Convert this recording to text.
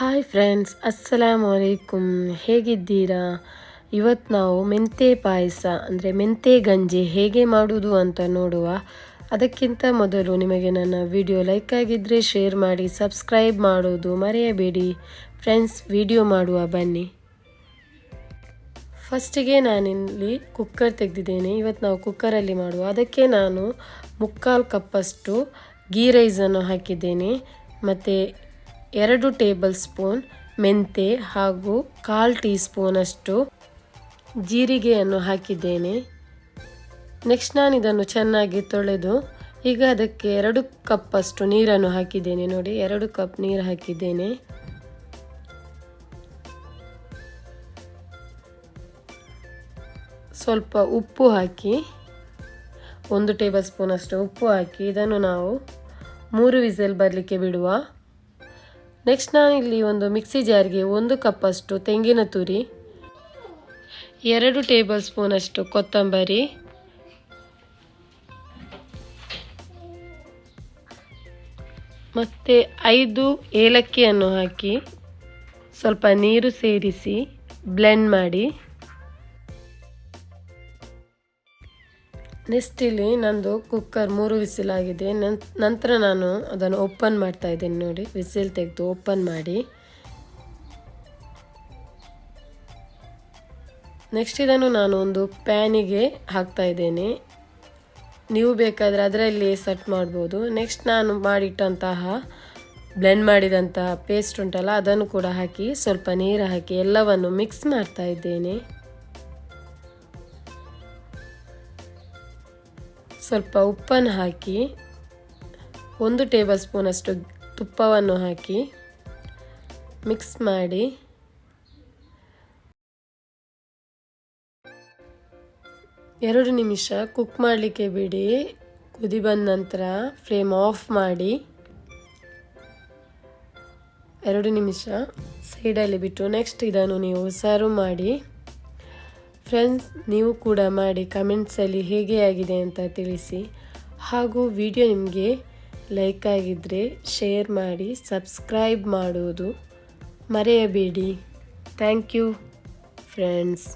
Hi friends, ಅಸ್ಸಲಾಮ್ ಅಲೈಕುಮ್. ಹೇಗಿದ್ದೀರಾ? ಇವತ್ತು ನಾವು ಮೆಂತೆ ಪಾಯಸ, ಅಂದರೆ ಮೆಂತೆ ಗಂಜಿ ಹೇಗೆ ಮಾಡುವುದು ಅಂತ ನೋಡುವ. ಅದಕ್ಕಿಂತ ಮೊದಲು ನಿಮಗೆ ನನ್ನ ವಿಡಿಯೋ ಲೈಕ್ ಆಗಿದ್ದರೆ ಶೇರ್ ಮಾಡಿ, ಸಬ್ಸ್ಕ್ರೈಬ್ ಮಾಡೋದು ಮರೆಯಬೇಡಿ. ಫ್ರೆಂಡ್ಸ್, ವಿಡಿಯೋ ಮಾಡುವ ಬನ್ನಿ. ಫಸ್ಟಿಗೆ ನಾನಿಲ್ಲಿ ಕುಕ್ಕರ್ ತೆಗೆದಿದ್ದೇನೆ. ಇವತ್ತು ನಾವು ಕುಕ್ಕರಲ್ಲಿ ಮಾಡುವ. ಅದಕ್ಕೆ ನಾನು ಮುಕ್ಕಾಲು ಕಪ್ಪಷ್ಟು ಗೀ ರೈಸನ್ನು ಹಾಕಿದ್ದೇನೆ. ಮತ್ತು ಎರಡು ಟೇಬಲ್ ಸ್ಪೂನ್ ಮೆಂತೆ ಹಾಗೂ ಕಾಲು ಟೀ ಸ್ಪೂನಷ್ಟು ಜೀರಿಗೆಯನ್ನು ಹಾಕಿದ್ದೇನೆ. ನೆಕ್ಸ್ಟ್ ನಾನು ಇದನ್ನು ಚೆನ್ನಾಗಿ ತೊಳೆದು ಈಗ ಅದಕ್ಕೆ ಎರಡು ಕಪ್ಪಷ್ಟು ನೀರನ್ನು ಹಾಕಿದ್ದೇನೆ. ನೋಡಿ, ಎರಡು ಕಪ್ ನೀರು ಹಾಕಿದ್ದೇನೆ. ಸ್ವಲ್ಪ ಉಪ್ಪು ಹಾಕಿ, ಒಂದು ಟೇಬಲ್ ಸ್ಪೂನಷ್ಟು ಉಪ್ಪು ಹಾಕಿ, ಇದನ್ನು ನಾವು ಮೂರು ವಿಸಲ್ ಬರಲಿಕ್ಕೆ ಬಿಡುವ ನೆಕ್ಸ್ಟ್ ನಾನಿಲ್ಲಿ ಒಂದು ಮಿಕ್ಸಿ ಜಾರ್ಗೆ ಒಂದು ಕಪ್ಪಷ್ಟು ತೆಂಗಿನ ತುರಿ, ಎರಡು ಟೇಬಲ್ ಸ್ಪೂನಷ್ಟು ಕೊತ್ತಂಬರಿ, ಮತ್ತು ಐದು ಏಲಕ್ಕಿಯನ್ನು ಹಾಕಿ ಸ್ವಲ್ಪ ನೀರು ಸೇರಿಸಿ ಬ್ಲೆಂಡ್ ಮಾಡಿ. ನೆಕ್ಸ್ಟ್ ಇಲ್ಲಿ ನಂದು ಕುಕ್ಕರ್ ಮೂರು ವಿಸಿಲ್ ಆಗಿದೆ ನಂತರ ನಾನು ಅದನ್ನು ಓಪನ್ ಮಾಡ್ತಾ ಇದ್ದೇನೆ ನೋಡಿ. ವಿಸಿಲ್ ತೆಗೆದು ಓಪನ್ ಮಾಡಿ. ನೆಕ್ಸ್ಟ್ ಇದನ್ನು ನಾನು ಒಂದು ಪ್ಯಾನಿಗೆ ಹಾಕ್ತಾ ಇದ್ದೇನೆ. ನೀವು ಬೇಕಾದರೆ ಅದರಲ್ಲಿ ಸೆಟ್ ಮಾಡ್ಬೋದು. ನೆಕ್ಸ್ಟ್ ನಾನು ಮಾಡಿಟ್ಟಂತಹ, ಬ್ಲೆಂಡ್ ಮಾಡಿದಂತಹ ಪೇಸ್ಟ್ ಉಂಟಲ್ಲ, ಅದನ್ನು ಕೂಡ ಹಾಕಿ ಸ್ವಲ್ಪ ನೀರು ಹಾಕಿ ಎಲ್ಲವನ್ನು ಮಿಕ್ಸ್ ಮಾಡ್ತಾ ಇದ್ದೇನೆ. ಸ್ವಲ್ಪ ಉಪ್ಪನ್ನು ಹಾಕಿ ಒಂದು ಟೇಬಲ್ ಸ್ಪೂನಷ್ಟು ತುಪ್ಪವನ್ನು ಹಾಕಿ ಮಿಕ್ಸ್ ಮಾಡಿ ಎರಡು ನಿಮಿಷ ಕುಕ್ ಮಾಡಲಿಕ್ಕೆ ಬಿಡಿ. ಕುದಿ ಬಂದ ನಂತರ ಫ್ಲೇಮ್ ಆಫ್ ಮಾಡಿ ಎರಡು ನಿಮಿಷ ಸೈಡಲ್ಲಿ ಬಿಟ್ಟು ನೆಕ್ಸ್ಟ್ ಇದನ್ನು ನೀವು ಸರ್ವ್ ಮಾಡಿ. ಫ್ರೆಂಡ್ಸ್ ನೀವು ಕೂಡ ಮಾಡಿ ಕಮೆಂಟ್ಸಲ್ಲಿ ಹೇಗೆ ಆಗಿದೆ ಅಂತ ತಿಳಿಸಿ. ಹಾಗೂ ವಿಡಿಯೋ ನಿಮಗೆ ಲೈಕ್ ಆಗಿದ್ದರೆ ಶೇರ್ ಮಾಡಿ ಸಬ್ಸ್ಕ್ರೈಬ್ ಮಾಡುವುದು ಮರೆಯಬೇಡಿ. Thank you friends